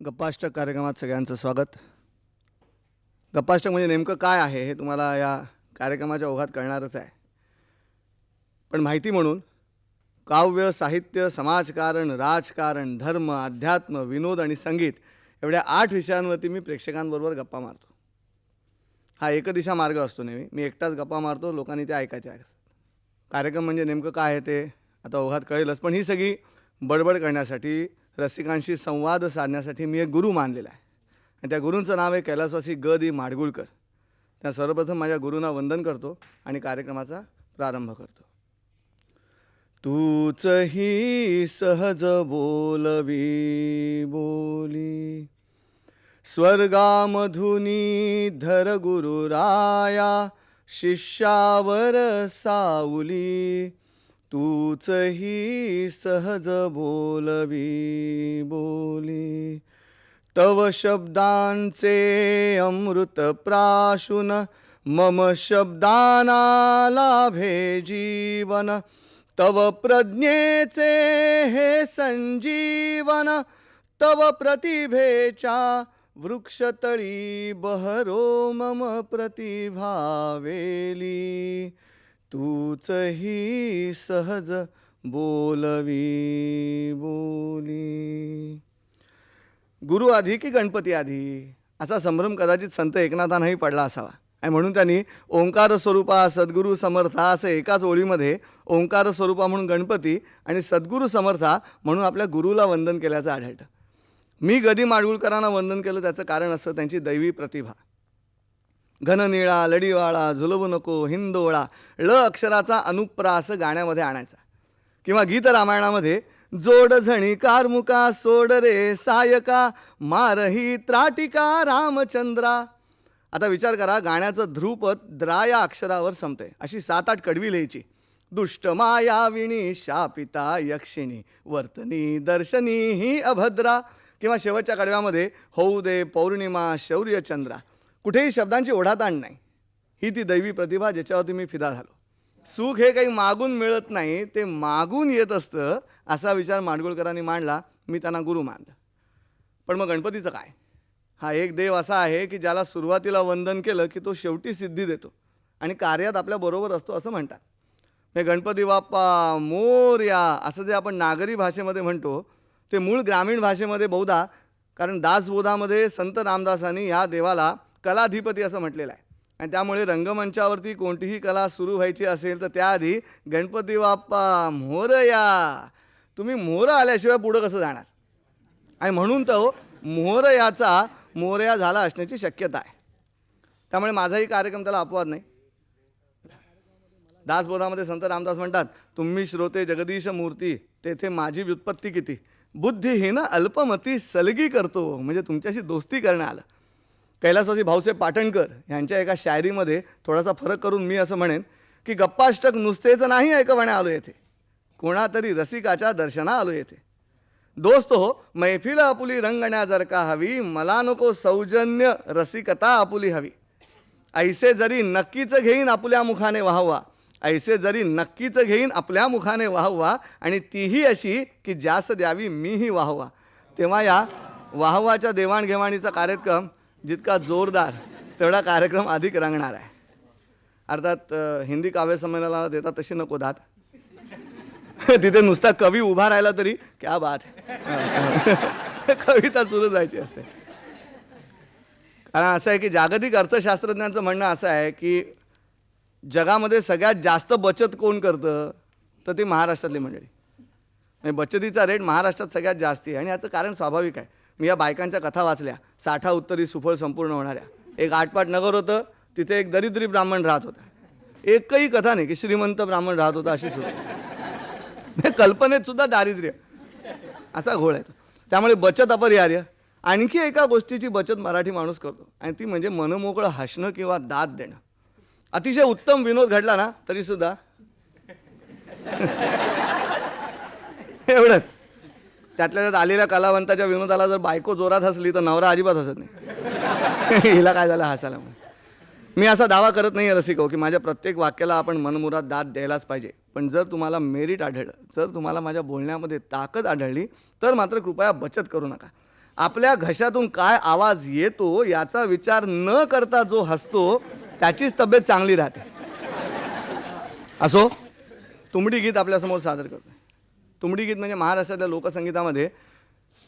गप्पाष्ट कार्यक्रमात सगळ्यांचं स्वागत. गप्पाष्टक म्हणजे नेमकं काय आहे हे तुम्हाला या कार्यक्रमाच्या ओघात कळणारच आहे. पण माहिती म्हणून काव्य साहित्य समाजकारण राजकारण धर्म अध्यात्म विनोद आणि संगीत एवढ्या आठ विषयांवरती मी प्रेक्षकांबरोबर गप्पा मारतो. हा एकदिशा मार्ग असतो नेहमी. मी एकटाच गप्पा मारतो लोकांनी ते ऐकायचे आहे कार्यक्रम म्हणजे नेमकं काय आहे ते आता ओघात कळेलच पण ही सगळी बडबड करण्यासाठी रसिकांशी संवाद साधण्यासाठी मी एक गुरु मानलेला आहे. आणि त्या गुरूंचं नाव आहे कैलासवासी ग दी माडगुळकर. त्या सर्वप्रथम माझ्या गुरूंना वंदन करतो आणि कार्यक्रमाचा प्रारंभ करतो. तूच ही सहज बोलवी बोली. स्वर्गामधुनी धर गुरुराया शिष्यावर सावली. तूच ही सहज बोलवी बोली. तव शब्दांचे अमृत प्राशुन मम शब्दाना लाभे जीवन. तव प्रज्ञेचे हे संजीवन तव प्रतिभेच्या वृक्षतळी बहरो मम प्रतिभावेली तूच ही सहज बोलवी बोली. गुरु आधी की गणपती आधी? असा संभ्रम कदाचित संत एकनाथांनाही पडला असावा. आणि म्हणून त्यांनी ओंकार स्वरूपा सद्गुरू समर्था असं एकाच ओळीमध्ये ओंकार स्वरूपा म्हणून गणपती आणि सद्गुरू समर्था म्हणून आपल्या गुरुला वंदन केल्याचं आढळतं. मी गदी माडगुळकरांना वंदन केलं त्याचं कारण असं त्यांची दैवी प्रतिभा. घननिळा लढीवाळा झुलवू नको हिंदोळा ळ अक्षराचा अनुप्रास गाण्यामध्ये आणायचा. किंवा गीत रामायणामध्ये जोड झणी कारमुका सोड रे सायका मारही त्राटिका रामचंद्रा. आता विचार करा गाण्याचं ध्रुपद द्रा या अक्षरावर संपते अशी सात आठ कडवी लिहायची. दुष्ट मायाविणी शापिता यक्षिणी वर्तनी दर्शनी ही अभद्रा. किंवा शेवटच्या कडव्यामध्ये होऊ दे पौर्णिमा शौर्यचंद्रा. कुठेही शब्दांची ओढाताण नाही. ही ती दैवी प्रतिभा ज्याच्यावरती मी फिदा झालो. सुख हे काही मागून मिळत नाही ते मागून येत असतं असा विचार माडगुळकरांनी मांडला मी त्यांना गुरु मानलं. पण मग गणपतीचं काय? हा एक देव असा आहे की ज्याला सुरुवातीला वंदन केलं की तो शेवटी सिद्धी देतो. आणि कार्यात आपल्याबरोबर असतो असं म्हणतात. हे गणपती बाप्पा मोर्या असं जे आपण नागरी भाषेमध्ये म्हणतो ते मूळ ग्रामीण भाषेमध्ये बहुधा कारण दासबोधामध्ये संत रामदासांनी या देवाला कलाधिपती असं म्हटलेलं आहे. आणि त्यामुळे रंगमंचावरती कोणतीही कला सुरू व्हायची असेल तर त्याआधी गणपती बाप्पा मोरया. तुम्ही मोर आल्याशिवाय पुढं कसं जाणार? आणि म्हणून तो हो, मोरयाचा मोरया झाला असण्याची शक्यता आहे. त्यामुळे माझाही कार्यक्रम त्याला अपवाद नाही. दासबोधामध्ये संत रामदास म्हणतात तुम्ही श्रोते जगदीश मूर्ती तेथे माझी व्युत्पत्ती किती? बुद्धिहीन अल्पमती सलगी करतो. म्हणजे तुमच्याशी दोस्ती करणं आलं. कैलासवासी भाऊसाहेब पाटणकर यांच्या एका शायरीमध्ये थोडासा फरक करून मी असं म्हणेन की गप्पाष्टक नुसतेचं नाही ऐकवण्या आलो येथे. कोणातरी रसिकाच्या दर्शना आलो येथे. दोस्त हो मैफिल आपुली रंगण्या जर का हवी मला नको सौजन्य रसिकता आपुली हवी. ऐसे जरी नक्कीच घेईन आपल्या मुखाने वाहवा ऐसे जरी नक्कीच घेईन आपल्या मुखाने वाहवा आणि तीही अशी की जास्त द्यावी मीही वाहवा. तेव्हा या वाहवाच्या देवाणघेवाणीचा कार्यक्रम जितका जोरदार तेवढा कार्यक्रम अधिक रंगणार आहे. अर्थात हिंदी काव्य संमेलनाला देतात तशी नको दात. तिथे नुसता कवी उभा राहिला तरी क्या बात. कविता सुरू जायची असते. कारण असं आहे की जागतिक अर्थशास्त्रज्ञांचं म्हणणं असं आहे की जगामध्ये सगळ्यात जास्त बचत कोण करतं? तर ती महाराष्ट्रातली मंडळी. म्हणजे बचतीचा रेट महाराष्ट्रात सगळ्यात जास्ती आहे. आणि याचं कारण स्वाभाविक आहे. मी या बायकांच्या कथा वाचल्या. साठा उत्तरी सुफळ संपूर्ण होणाऱ्या. एक आठपाट नगर होतं तिथे एक दरिद्री ब्राह्मण राहत होता. एकही कथा नाही की श्रीमंत ब्राह्मण राहत होता अशी सुद्धा कल्पनेत सुद्धा दारिद्र्य. असा घोळ आहे त्यामुळे बचत अपरिहार्य. आणखी एका गोष्टीची बचत मराठी माणूस करतो. आणि ती म्हणजे मनमोकळं हसणं किंवा दाद देणं. अतिशय उत्तम विनोद घडला ना तरी सुद्धा. एवढंच. त्यातल्या त्यात आलेल्या कलावंताच्या विनोदाला जर बायको जोरात हसली तर नवरा अजिबात हसत नाही. हिला काय झालं? हसायला म्हणून मी असा दावा करत नाही रसिको की माझ्या प्रत्येक वाक्याला आपण मनमुरात दाद द्यायलाच पाहिजे. पण जर तुम्हाला मेरिट आढळलं जर तुम्हाला माझ्या बोलण्यामध्ये ताकद आढळली तर मात्र कृपया बचत करू नका. आपल्या घशातून काय आवाज येतो याचा विचार न करता जो हसतो त्याचीच तब्येत चांगली राहते. असो तुमडी गीत आपल्यासमोर सादर करतो तुमडी गीत म्हणजे महाराष्ट्रातल्या लोकसंगीतामध्ये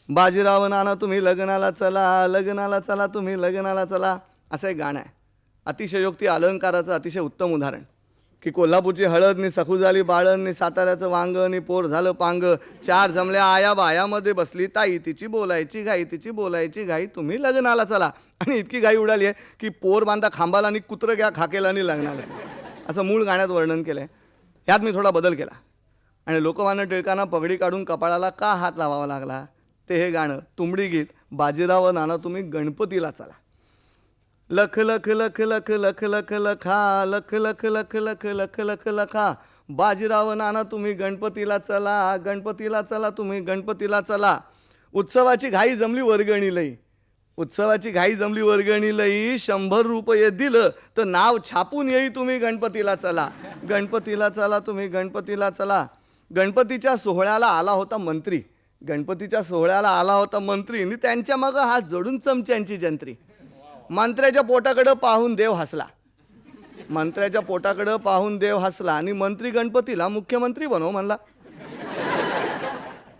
बाजीराव नाना तुम्ही लग्नाला चला लग्नाला चला तुम्ही लग्नाला चला असं एक गाणं आहे. अतिशयोक्ती अलंकाराचं अतिशय उत्तम उदाहरण. की कोल्हापूरची हळद नि सखू झाली बाळण नि साताऱ्याचं वांग नि पोर झालं पांग चार जमल्या आया बायामध्ये बसली ताई तिची बोलायची घाई तिची बोलायची घाई तुम्ही लग्नाला चला. आणि इतकी घाई उडाली आहे की पोर बांधा खांबाला आणि कुत्रं घ्या खाकेला आणि लग्नाला असं मूळ गाण्यात वर्णन केलं आहे ह्यात मी थोडा बदल केला. आणि लोकमान्य टिळकांना पगडी काढून कपाळाला का हात लावावा लागला ते हे गाणं तुंबडी गीत बाजीराव नाना तुम्ही गणपतीला चला लख लख लख लख लख लख लखा लख लख लख लख लख लख लखा बाजीराव नाना तुम्ही गणपतीला चला गणपतीला चला तुम्ही गणपतीला चला उत्सवाची घाई जमली वर्गणी लई उत्सवाची घाई जमली वर्गणी लई शंभर रुपये दिलं तर नाव छापून येई तुम्ही गणपतीला चला गणपतीला चला तुम्ही गणपतीला चला गणपतीच्या सोहळ्याला आला होता मंत्री. गणपतीच्या सोहळ्याला आला होता मंत्री आणि त्यांच्या मागं हात जोडून चमच्यांची जंत्री. मंत्र्याच्या पोटाकडं पाहून देव हसला. मंत्र्याच्या पोटाकडं पाहून देव हसला आणि मंत्री गणपतीला मुख्यमंत्री बनव म्हणला.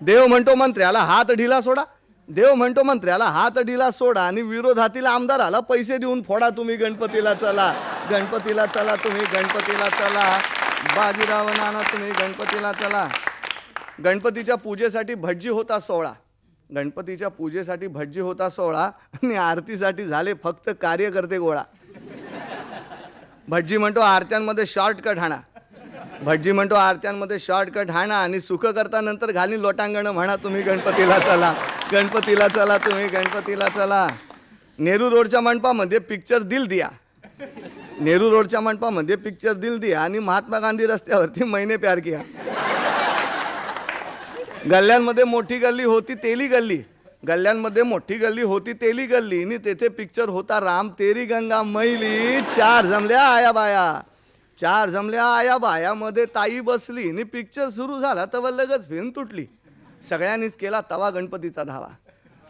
देव म्हणतो मंत्र्याला हात ढिला सोडा. देव म्हणतो मंत्र्याला हात ढिला सोडा आणि विरोधातील आमदाराला पैसे देऊन फोडा तुम्ही गणपतीला चला. गणपतीला चला तुम्ही गणपतीला चला. बाजीराव नाना तुम्ही गणपतीला चला. गणपतीच्या पूजेसाठी भटजी होता सोहळा. गणपतीच्या पूजेसाठी भटजी होता सोहळा आणि आरतीसाठी झाले फक्त कार्यकर्ते गोळा. भटजी म्हणतो आरत्यांमध्ये शॉर्टकट हाणा. भटजी म्हणतो आरत्यांमध्ये शॉर्टकट हाणा आणि सुख करता नंतर घालीन लोटांगणं म्हणा तुम्ही गणपतीला चला. गणपतीला चला तुम्ही गणपतीला चला. नेहरू रोडच्या मंडपामध्ये पिक्चर दिल दिया. नेहरू रोडच्या मंडपामध्ये पिक्चर दिल दिया आणि महात्मा गांधी रस्त्यावरती मैने प्यार किया. गल्ल्यांमध्ये मोठी गल्ली होती तेली गल्ली. गल्ल्यांमध्ये मोठी गल्ली होती तेली गल्ली. आणि तेथे पिक्चर होता राम तेरी गंगा मैली. चार जमल्या आया बाया. चार जमल्या आया बायामध्ये ताई बसली. आणि पिक्चर सुरू झाला तर लगच फिरून तुटली. सगळ्यांनीच केला तवा गणपतीचा धावा.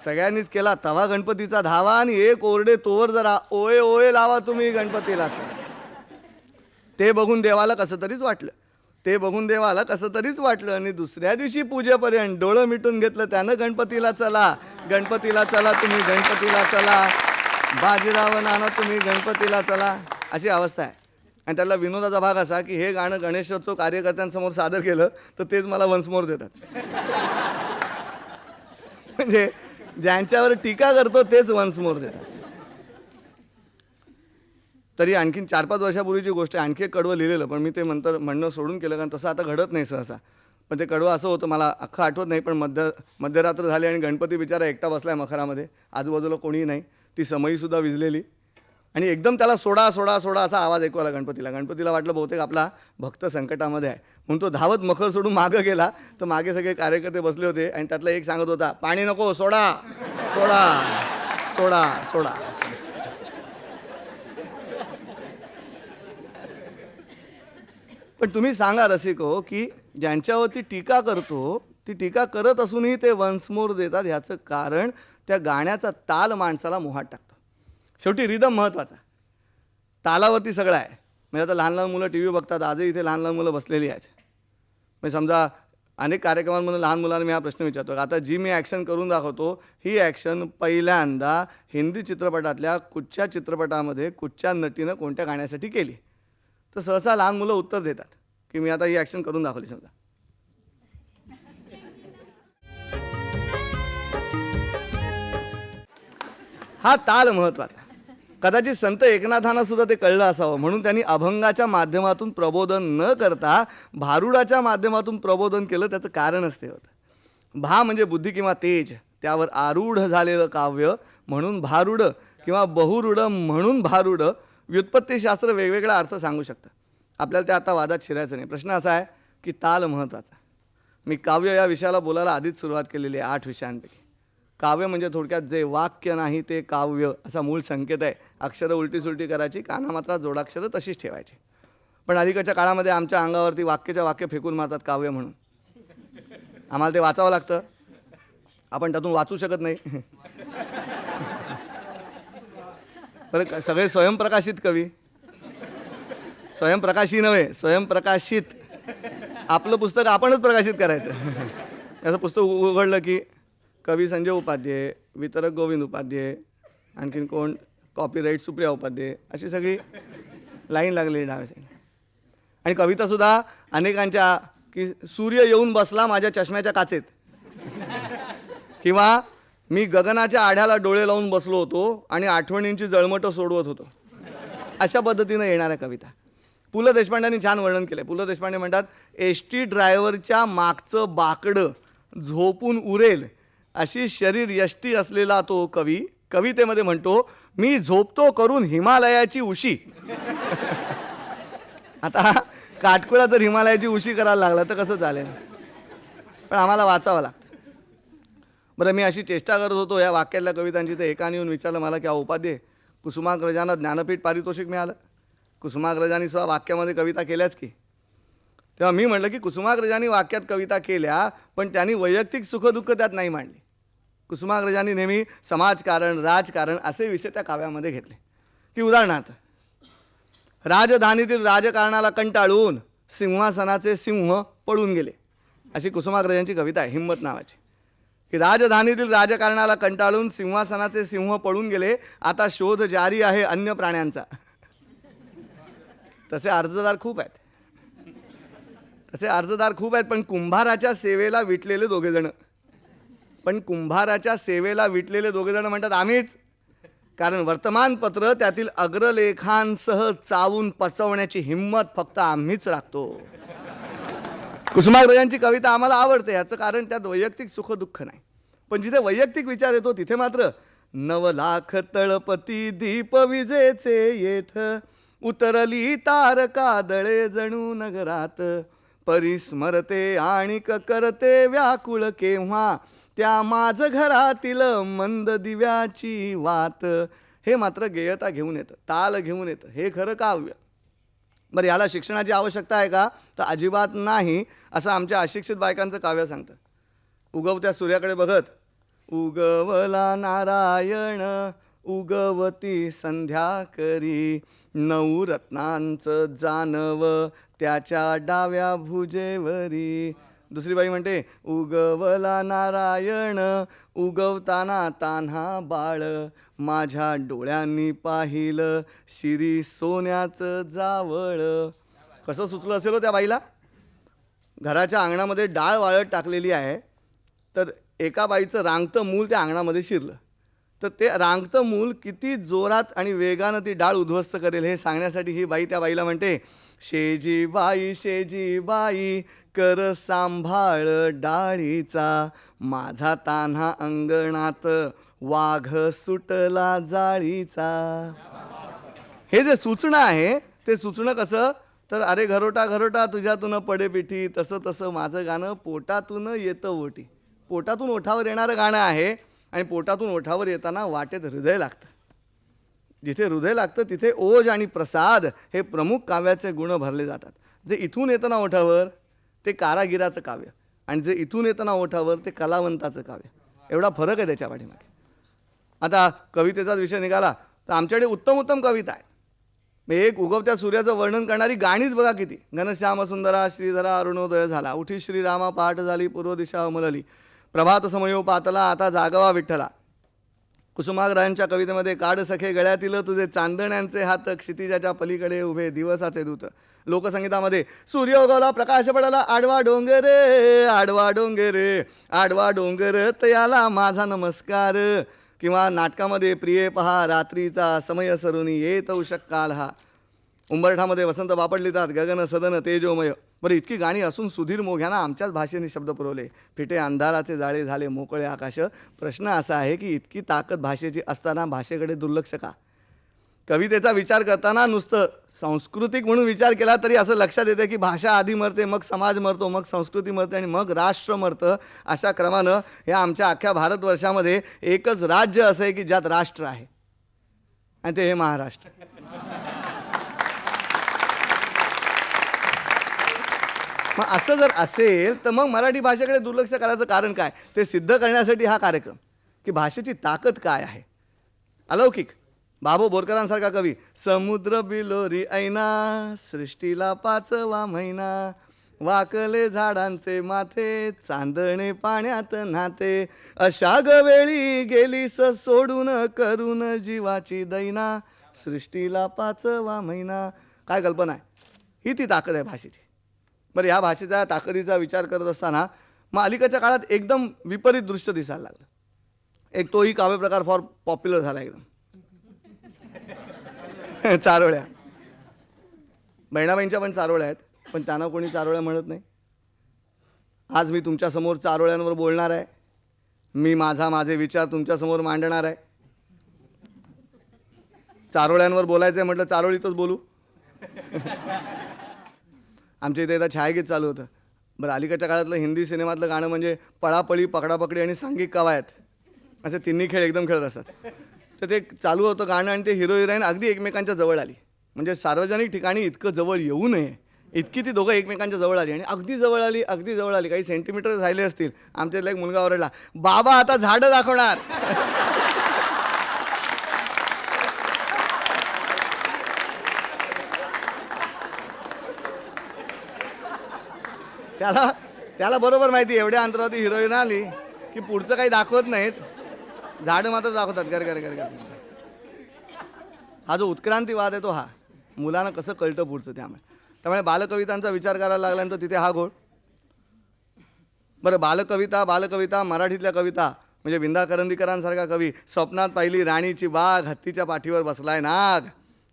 सगळ्यांनीच केला. तवा गणपतीचा धावा आणि एक ओरडे तोवर जरा ओये ओये लावा तुम्ही गणपतीला. ते बघून देवाला कसं तरीच वाटलं. ते बघून देवाला कसं तरीच वाटलं. आणि दुसऱ्या दिवशी पूजेपर्यंत डोळं मिटून घेतलं त्यानं गणपतीला चला. गणपतीला चला तुम्ही गणपतीला चला. बाजीराव नाना तुम्ही गणपतीला चला. अशी अवस्था आहे. आणि त्याला विनोदाचा भाग असा की हे गाणं गणेशोत्सव कार्यकर्त्यांसमोर सादर केलं तर तेच मला वन्समोर देतात. म्हणजे ज्यांच्यावर टीका करतो तेच वन्स मोर देतात. तरी आणखीन चार पाच वर्षापूर्वीची गोष्ट आहे. आणखी एक कडवं लिहिलेलं पण मी ते नंतर म्हणणं सोडून केलं कारण तसं आता घडत नाही सहसा. पण ते कडवं असं होतं मला अख्खं आठवत नाही पण मध्य मध्यरात्र झाली आणि गणपती बिचारा एकटा बसला आहे मखरामध्ये. आजूबाजूला कोणीही नाही. ती समईसुद्धा विजलेली. आणि एकदम त्याला सोडा सोडा सोडा असा आवाज ऐकू आला गणपतीला. गणपतीला वाटलं बहुतेक आपला भक्त संकटामध्ये आहे. म्हणून तो धावत मखर सोडून मागं गेला. तर मागे सगळे कार्यकर्ते बसले होते आणि त्यातला एक सांगत होता पाणी नको सोडा सोडा सोडा सोडा. पण तुम्ही सांगा रसिको की ज्यांच्यावरती टीका करतो ती टीका करत असूनही ते वन्समोर देतात. ह्याचं कारण त्या गाण्याचा ताल माणसाला मोहात टाकतो. शेवटी रिदम महत्त्वाचा तालावरती सगळं आहे. म्हणजे आता लहान लहान मुलं टी व्ही बघतात आजही इथे लहान लहान मुलं बसलेली आहेत. म्हणजे समजा अनेक कार्यक्रमांमध्ये लहान मुलांना मी हा प्रश्न विचारतो आता जी मी ॲक्शन करून दाखवतो ही ॲक्शन पहिल्यांदा हिंदी चित्रपटातल्या कुठच्या चित्रपटामध्ये कुठच्या नटीनं कोणत्या गाण्यासाठी केली? तर सहसा लहान मुलं उत्तर देतात की मी आता ही ॲक्शन करून दाखवली समजा. हा ताल महत्त्वाचा कदाचित संत एकनाथांना सुद्धा ते कळलं असावं. म्हणून त्यांनी अभंगाच्या माध्यमातून प्रबोधन न करता भारुडाच्या माध्यमातून प्रबोधन केलं त्याचं कारणच ते होतं. भा म्हणजे बुद्धी किंवा तेज त्यावर आरूढ झालेलं काव्य म्हणून भारूढ किंवा बहुरूढ म्हणून भारूढ व्युत्पत्तीशास्त्र वेगवेगळा अर्थ सांगू शकतं. आपल्याला ते आता वादात शिरायचं नाही. प्रश्न असा आहे की ताल महत्त्वाचा. मी काव्य या विषयाला बोलायला आधीच सुरुवात केलेली आहे आठ विषयांपैकी. काव्य म्हणजे थोडक्यात जे वाक्य नाही ते काव्य असा मूळ संकेत आहे. अक्षरं उलटी सुलटी करायची काना मात्र जोडाक्षरं तशीच ठेवायची. पण अलीकडच्या काळामध्ये आमच्या अंगावरती वाक्याच्या वाक्य फेकून मारतात काव्य म्हणून. आम्हाला ते वाचावं लागतं. आपण त्यातून वाचू शकत नाही. बरं क- सगळे स्वयंप्रकाशित कवी. स्वयंप्रकाशी नव्हे स्वयंप्रकाशित. आपलं पुस्तक आपणच प्रकाशित करायचं. त्याचं पुस्तक उघडलं की कवी संजय उपाध्ये वितरक गोविंद उपाध्ये आणखीन कोण? कॉपीराईट सुप्रिया उपाध्ये अशी सगळी लाईन लागलेली डाव्या साईड आणि कवितासुद्धा अनेकांच्या की सूर्य येऊन बसला माझ्या चष्म्याच्या काचेत. किंवा मी गगनाच्या आढ्याला डोळे लावून बसलो होतो आणि आठवणींची जळमटं सोडवत होतो. अशा पद्धतीनं येणाऱ्या कविता. पु ल देशपांड्यांनी छान वर्णन केलं पु ल देशपांडे म्हणतात एस टी ड्रायव्हरच्या मागचं बाकडं झोपून उरेल अशी शरीर यष्टी असलेला तो कवी कवितेमध्ये म्हणतो मी झोपतो करून हिमालयाची उशी. आता काटकुळा जर हिमालयाची उशी करायला लागला तर कसं चालेल? पण आम्हाला वाचावं लागतं. बरं मी अशी चेष्टा करत होतो या वाक्यातल्या कवितांची तर एकाने येऊन विचारलं मला की अहो उपाध्ये कुसुमाग्रजांना ज्ञानपीठ पारितोषिक मिळालं? कुसुमाग्रजांनी सुद्धा वाक्यामध्ये कविता केल्याच की? तेव्हा मी म्हटलं की कुसुमाग्रजांनी वाक्यात कविता केल्या पण त्यांनी वैयक्तिक सुखदुःख त्यात नाही मांडली. कुसुमाग्रजांनी नेहमी समाजकारण राजकारण असे विषय त्या काव्यामध्ये घेतले. की उदाहरणार्थ राजधानीतील राजकारणाला कंटाळून सिंहासनाचे सिंह पळून गेले. अशी कुसुमाग्रजांची कविता आहे हिंमत नावाची. की राजधानीतील राजकारणाला कंटाळून सिंहासनाचे सिंह पळून गेले आता शोध जारी आहे अन्य प्राण्यांचा. तसे अर्जदार खूप आहेत. तसे अर्जदार खूप आहेत पण कुंभाराच्या सेवेला विटलेले दोघेजणं. पण कुंभाराच्या सेवेला विटलेले दोघेजण म्हणतात आम्हीच. कारण वर्तमानपत्र त्यातील अग्रलेखांसह चावून पचवण्याची हिंमत फक्त आम्हीच राखतो. कुसुमाग्रजांची कविता आम्हाला आवडते याचं कारण त्यात वैयक्तिक सुख दुःख नाही. पण जिथे वैयक्तिक विचार येतो तिथे मात्र नव लाख तळपती दीप विजेचे येथ उतरली तारका दळे जणू नगरात. परिस्मरते आणि करते व्याकुळ केव्हा त्या माझ घरातील मंद दिव्याची वात. हे मात्र गेयता घेऊन येतं ताल घेऊन येतं हे खरं काव्य. बरं याला शिक्षणाची आवश्यकता आहे का? तर अजिबात नाही असं आमच्या अशिक्षित बायकांचं काव्य सांगतं. उगवत्या सूर्याकडे बघत उगवला नारायण उगवती संध्या करी. नऊ रत्नांचं जानव त्याच्या डाव्या भुजेवरी. दुसरी बाई म्हणते उगवला नारायण उगवताना तान्हा बाळ माझ्या डोळ्यांनी पाहिलं शिरी सोन्याचं जावळ. कसं सुचलं असेल हो त्या बाईला? घराच्या अंगणामध्ये डाळ वाळत टाकलेली आहे तर एका बाईचं रांगतं मूल त्या अंगणामध्ये शिरलं. तर ते रांगतं मूल किती जोरात आणि वेगानं ती डाळ उद्ध्वस्त करेल हे सांगण्यासाठी ही बाई त्या बाईला म्हणते शेजी बाई शेजी बाई कर सांभाळ डाळीचा. माझा तान्हा अंगणात वाघ सुटला जाळीचा. हे जे सूचणं आहे ते सुचणं कसं? तर अरे घरोटा घरोटा तुझ्यातून पडे पिठी तसं तसं माझं गाणं पोटातून येतं ओटी. पोटातून ओठावर येणारं गाणं आहे आणि पोटातून ओठावर येताना वाटेत हृदय लागतं. जिथे हृदय लागतं तिथे ओज आणि प्रसाद हे प्रमुख काव्याचे गुण भरले जातात. जे इथून येतं ना ओठावर ते कारागिराचं काव्य. आणि जे इथून येतं ना ओठावर ते कलावंताचं काव्य. एवढा फरक आहे त्याच्या पाठीमागे. आता कवितेचाच विषय निघाला तर आमच्याकडे उत्तम उत्तम कविता आहे मग एक उगवत्या सूर्याचं वर्णन करणारी गाणीच बघा किती. घनश्याम सुंदरा श्रीधरा अरुणोदय झाला. उठी श्रीरामा पहाट झाली पूर्व दिशा अमलली. प्रभात समयो पातला आता जागवा विठ्ठला. कुसुमाग्रहांच्या कवितेमध्ये काड सखे गळ्यातील तुझे चांदण्यांचे हात क्षितिजाच्या पलीकडे उभे दिवसाचे दूत. लोकसंगीतामध्ये सूर्य उगवला प्रकाश पडला आडवा डोंगर आडवा डोंगर आडवा डोंगर तयाला माझा नमस्कार. किंवा नाटकामध्ये प्रिये पहा रात्रीचा समय सरुनी येत काल हा. उंबरठामध्ये वसंत बापड लिहितात गगन सदन तेजोमय. बरं इतकी गाणी असून सुधीर मोघ्यानं आमच्याच भाषेने शब्द पुरवले. फिटे अंधाराचे जाळे झाले मोकळे आकाश. प्रश्न असा आहे की इतकी ताकद भाषेची असताना भाषेकडे दुर्लक्ष का? कवितेचा विचार करताना नुसतं सांस्कृतिक म्हणून विचार केला तरी असं लक्षात येतं की भाषा आधी मरते मग समाज मरतो मग संस्कृती मरते आणि मग राष्ट्र मरतं. अशा क्रमानं हे आमच्या अख्ख्या भारतवर्षामध्ये एकच राज्य असं आहे की ज्यात राष्ट्र आहे. आणि ते हे महाराष्ट्र. मग असं जर असेल तर मग मराठी भाषेकडे दुर्लक्ष करायचं कारण काय? ते सिद्ध करण्यासाठी हा कार्यक्रम. की भाषेची ताकद काय आहे? अलौकिक. बाबू बोरकरांसारखा कवी समुद्र बिलोरी ऐना सृष्टीला पाचवा महिना. वाकले झाडांचे माथे चांदणे पाण्यात नाते अशा गवेळी गेलीस सोडून करून जीवाची दैना. सृष्टीला पाचवा महिना. काय कल्पना आहे? ही ती ताकद आहे भाषेची. बरं ह्या भाषेचा ताकदीचा विचार करत असताना मग अलीकडच्या काळात एकदम विपरीत दृश्य दिसायला लागलं. एक तोही काव्यप्रकार फार पॉप्युलर झाला एकदम. चारोळ्या. बहिणाबाईंच्या पण चारोळ्या आहेत पण त्यांना कोणी चारोळ्या म्हणत नाही. आज मी तुमच्यासमोर चारोळ्यांवर बोलणार आहे. मी माझा माझे विचार तुमच्यासमोर मांडणार आहे. चारोळ्यांवर बोलायचं आहे म्हटलं चारोळीतच बोलू. आमच्या इथे एकदा छायागीत चालू होतं. बरं अलीकडच्या काळातलं हिंदी सिनेमातलं गाणं म्हणजे पळापळी पकडापकडी आणि सांघिक कवायत. असे तिन्ही खेळ एकदम खेळत असतात. तर ते चालू होतं गाणं आणि ते हिरो हिरोईन अगदी एकमेकांच्या जवळ आली. म्हणजे सार्वजनिक ठिकाणी इतकं जवळ येऊ नये. इतकी ती दोघं एकमेकांच्या जवळ आली आणि अगदी जवळ आली अगदी जवळ आली. काही सेंटीमीटर झाले असतील. आमच्यातला एक मुलगा ओरडला बाबा आता झाडं दाखवणार. त्याला त्याला बरोबर माहिती एवढ्या अंतरावरती हिरोईन आली की पुढचं काही दाखवत नाहीत. झाडं मात्र दाखवतात कर कर कर कर. हा जो उत्क्रांतीवाद आहे तो हा. मुलांना कसं कळतं पुढचं त्यामुळे. त्यामुळे बालकवितांचा विचार करायला लागल्यानंतर तिथे हा गोळ बरं बालकविता बालकविता मराठीतल्या कविता म्हणजे विंदा करंदीकरांसारखा कवी स्वप्नात पाहिली राणीची बाग हत्तीच्या पाठीवर बसलाय नाग.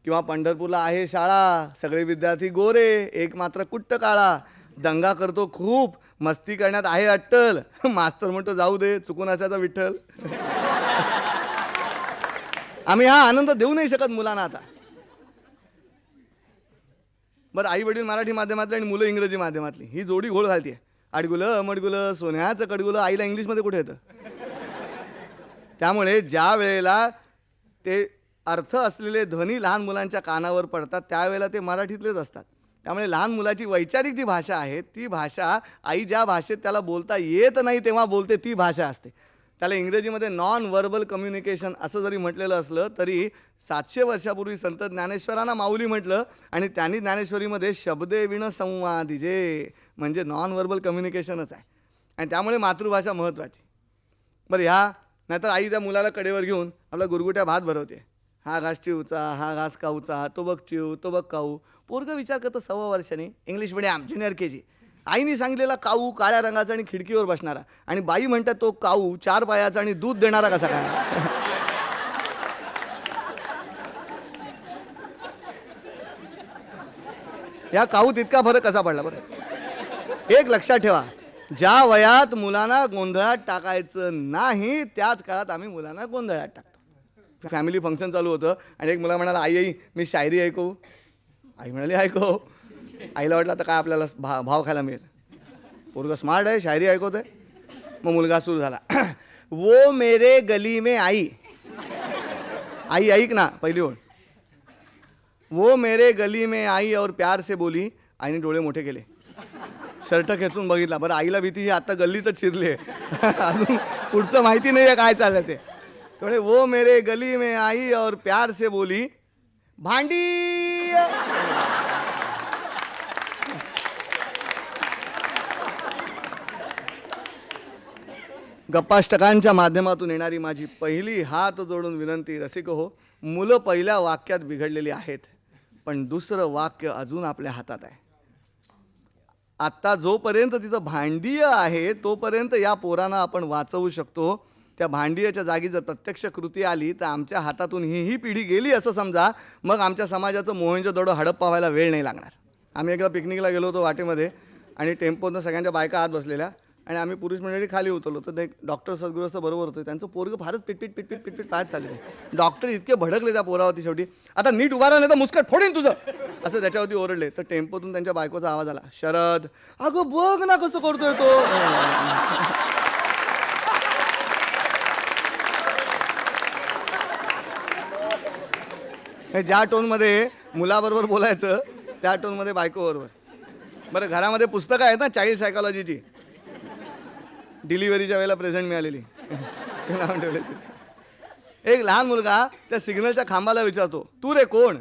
किंवा पंढरपूरला आहे शाळा सगळे विद्यार्थी गोरे एक मात्र कुट्ट काळा. दंगा करतो खूप. मस्ती करण्यात आहे अट्टल. मास्तर म्हणतो जाऊ दे चुकून असायचा विठ्ठल. आम्ही हा आनंद देऊ नाही शकत मुलांना आता. बरं आई वडील मराठी माध्यमातले आणि मुलं इंग्रजी माध्यमातली. ही जोडी घोळ घालते आडगुलं मडगुलं सोन्याचं कडगुलं आईला इंग्लिशमध्ये कुठे येतं? त्यामुळे ज्या वेळेला ते अर्थ असलेले ध्वनी लहान मुलांच्या कानावर पडतात त्यावेळेला ते मराठीतलेच असतात. त्यामुळे लहान मुलाची वैचारिक जी भाषा आहे ती भाषा आई ज्या भाषेत त्याला बोलता येत नाही तेव्हा बोलते ती भाषा असते. त्याला इंग्रजीमध्ये नॉन व्हर्बल कम्युनिकेशन असं जरी म्हटलेलं असलं तरी सातशे वर्षापूर्वी संत ज्ञानेश्वरांना माऊली म्हटलं आणि त्यांनी ज्ञानेश्वरीमध्ये शब्देविण संवादिजे म्हणजे नॉन व्हर्बल कम्युनिकेशनच आहे. आणि त्यामुळे मातृभाषा महत्त्वाची. बरं ह्या नाहीतर आई त्या मुलाला कडेवर घेऊन आपला गुरगुट्या भात भरवते. हा घास चिवचा हा घास काऊचा तो बघ चिव तो बघ काऊ. पोरगं विचार करतं सव्वा वर्षाने. English medium junior K G आईने सांगितलेला काऊ काळ्या रंगाचा आणि खिडकीवर बसणारा. आणि बाई म्हणतात तो काऊ चार पायाचा आणि दूध देणारा कसा काय? या काऊत इतका फरक कसा पडला बरं? एक लक्षात ठेवा. ज्या वयात मुलांना गोंधळात टाकायचं नाही त्याच काळात आम्ही मुलांना गोंधळात टाकतो. फॅमिली फंक्शन चालू होतं आणि एक मुला म्हणाला आई आई मी शायरी ऐकू. आई म्हणाली ऐको. आईला वाटलं आता काय आपल्याला भा भाव खायला मिळेल. पोरगा स्मार्ट आहे शायरी ऐकवतोय. मग मुलगा सुरू झाला वो मेरे गली में आई. आई ऐक ना पहिली ओळ. वो मेरे गली में आई और प्यार से बोली आईने डोळे मोठे केले. शर्ट खेचून बघितला बरं आईला भीती ही आता गल्लीतच शिरली आहे. अजून पुढचं माहिती नाही आहे काय चाललं ते. थोडे वो मेरे गली में आई और प्यार से बोली भांडी! गप्पाष्टकांच्या माध्यमातून येणारी माझी पहिली हात जोडून विनंती रसिक हो मुलं पहिल्या वाक्यात बिघडलेली आहेत पण दुसरं वाक्य अजून आपल्या हातात आहे. आत्ता जोपर्यंत तिथं भांडीय आहे तोपर्यंत या पोरांना आपण वाचवू शकतो. त्या भांडियाच्या जागी जर प्रत्यक्ष कृती आली तर आमच्या हातातून ही ही पिढी गेली असं समजा मग आमच्या समाजाचं मोहंजोदडो हडप पावायला वेळ नाही लागणार. आम्ही एकदा पिकनिकला गेलो होतो वाटेमध्ये आणि टेम्पोतनं सगळ्यांच्या बायका आत बसलेल्या आणि आम्ही पुरुष मंडळी खाली उतरलो. तर ते डॉक्टर सद्गृहस्थ बरोबर होतं. त्यांचं पोरगं फारच पिटपिट पिटपिट पिटपिट पाहत चालले डॉक्टर इतके भडकले त्या पोरावरती शेवटी आता नीट उभा राहा नाही तर मुस्कट फोडेन तुझं. असं त्याच्यावरती ओरडले. तर टेम्पोतून त्यांच्या बायकोचा आवाज आला शरद अगं बघ ना कसं करतोय तो. ज्या टोनमध्ये मुलाबरोबर बोलायचं त्या टोनमध्ये बायकोबरोबर. बरं घरामध्ये पुस्तकं आहेत ना चाइल्ड सायकॉलॉजीची डिलिव्हरीच्या वेळेला प्रेझेंट मिळालेली. लावून ठेवले एक लहान मुलगा त्या सिग्नलच्या खांबाला विचारतो तू रे कोण?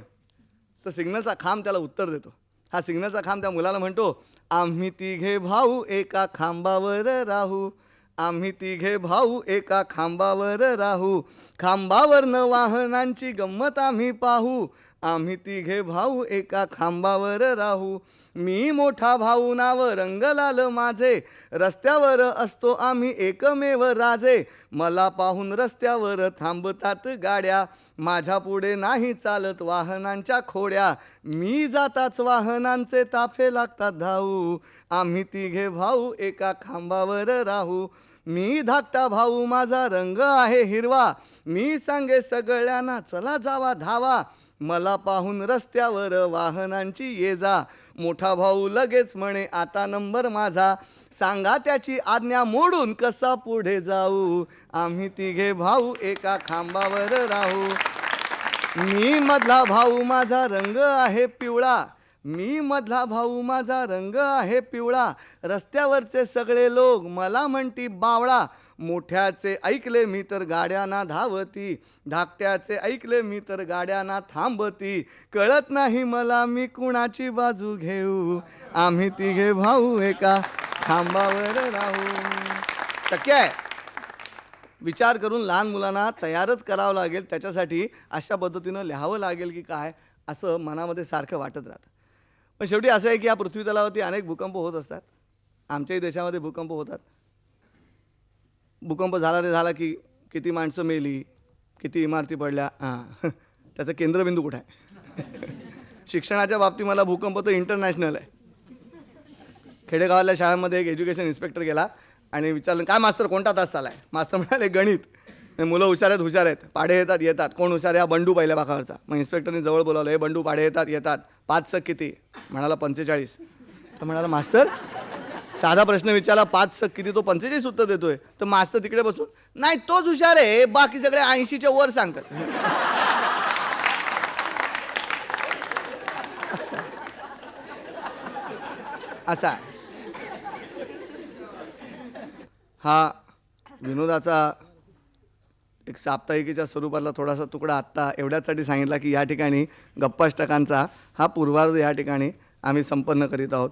तर सिग्नलचा खांब त्याला उत्तर देतो. हा सिग्नलचा खांब त्या मुलाला म्हणतो आम्ही तिघे भाऊ एका खांबावर राहू. आम्ही तिघे भाऊ एका खांबावर राहू. खांबावर न वाहनांची गंमत आम्ही पाहू. आम्ही तिघे भाऊ एका खांबावर राहू. मी मोठा भाऊ नाव रंगलाल माझे. रस्त्यावर असतो आम्ही एकमेव राजे. मला पाहून रस्त्यावर थांबतात गाड्या. माझ्या पुढे नाही चालत वाहनांच्या खोड्या. मी जाताच वाहनांचे ताफे लागतात धावू. आम्ही तिघे भाऊ एका खांबावर राहू. मी धाकटा भाऊ माझा रंग आहे हिरवा. मी सांगे सगळ्यांना चला जावा धावा. मला पाहून रस्त्यावर वाहनांची ये जा. मोठा भाऊ लगेच म्हणे आता नंबर माझा. सांगा त्याची आज्ञा मोडून कसा पुढे जाऊ. आम्ही तिघे भाऊ एका खांबावर राहू. मी मधला भाऊ माझा रंग आहे पिवळा. मी मधला भाऊ माझा रंग आहे पिवळा. रस्त्यावरचे सगळे लोक मला म्हणती बावळा. मोठ्याचे ऐकले मी तर गाड्यांना धावती धाकट्याचे ऐकले मी तर गाड्यांना थांबती. कळत नाही मला मी कुणाची बाजू घेऊ? आम्ही तिघे भाऊ एका खांबावर राहू. शक्य आहे. विचार करून लहान मुलांना तयारच करावं लागेल. त्याच्यासाठी अशा पद्धतीनं लिहावं लागेल की काय असं मनामध्ये सारखं वाटत राहतं. पण शेवटी असं आहे की या पृथ्वी तलावरती अनेक भूकंप होत असतात. आमच्याही देशामध्ये भूकंप होतात. भूकंप झाला रे झाला की किती माणसं मेली किती इमारती पडल्या हां. त्याचं केंद्रबिंदू कुठं आहे? शिक्षणाच्या बाबतीत मला भूकंप तर इंटरनॅशनल आहे. खेडेगावातल्या शाळांमध्ये एक एज्युकेशन इन्स्पेक्टर गेला आणि विचारलं काय मास्तर कोणता तास चालाय? मास्तर म्हणाले गणित. मुलं हुशार आहेत हुशार आहेत. पाडे येतात येतात. कोण हुशार आहे? हा बंडू पहिल्या भागावरचा. मग इन्स्पेक्टरने जवळ बोलावलं हे बंडू पाडे येतात येतात. पाच सक किती? म्हणाला पंचेचाळीस. तर म्हणाला मास्तर साधा प्रश्न विचारला पाच सक किती तो पंचेचाळीस उत्तर देतोय. तर मास्तर तिकडे बसून नाही तोच हुशार आहे बाकी सगळे ऐंशीच्या वर सांगतात. असा. हा विनोदाचा एक साप्ताहिकेच्या स्वरूपातला थोडासा तुकडा आत्ता एवढ्यासाठी सांगितला की या ठिकाणी गप्पाष्टकांचा हा पूर्वार्ध या ठिकाणी आम्ही संपन्न करीत आहोत.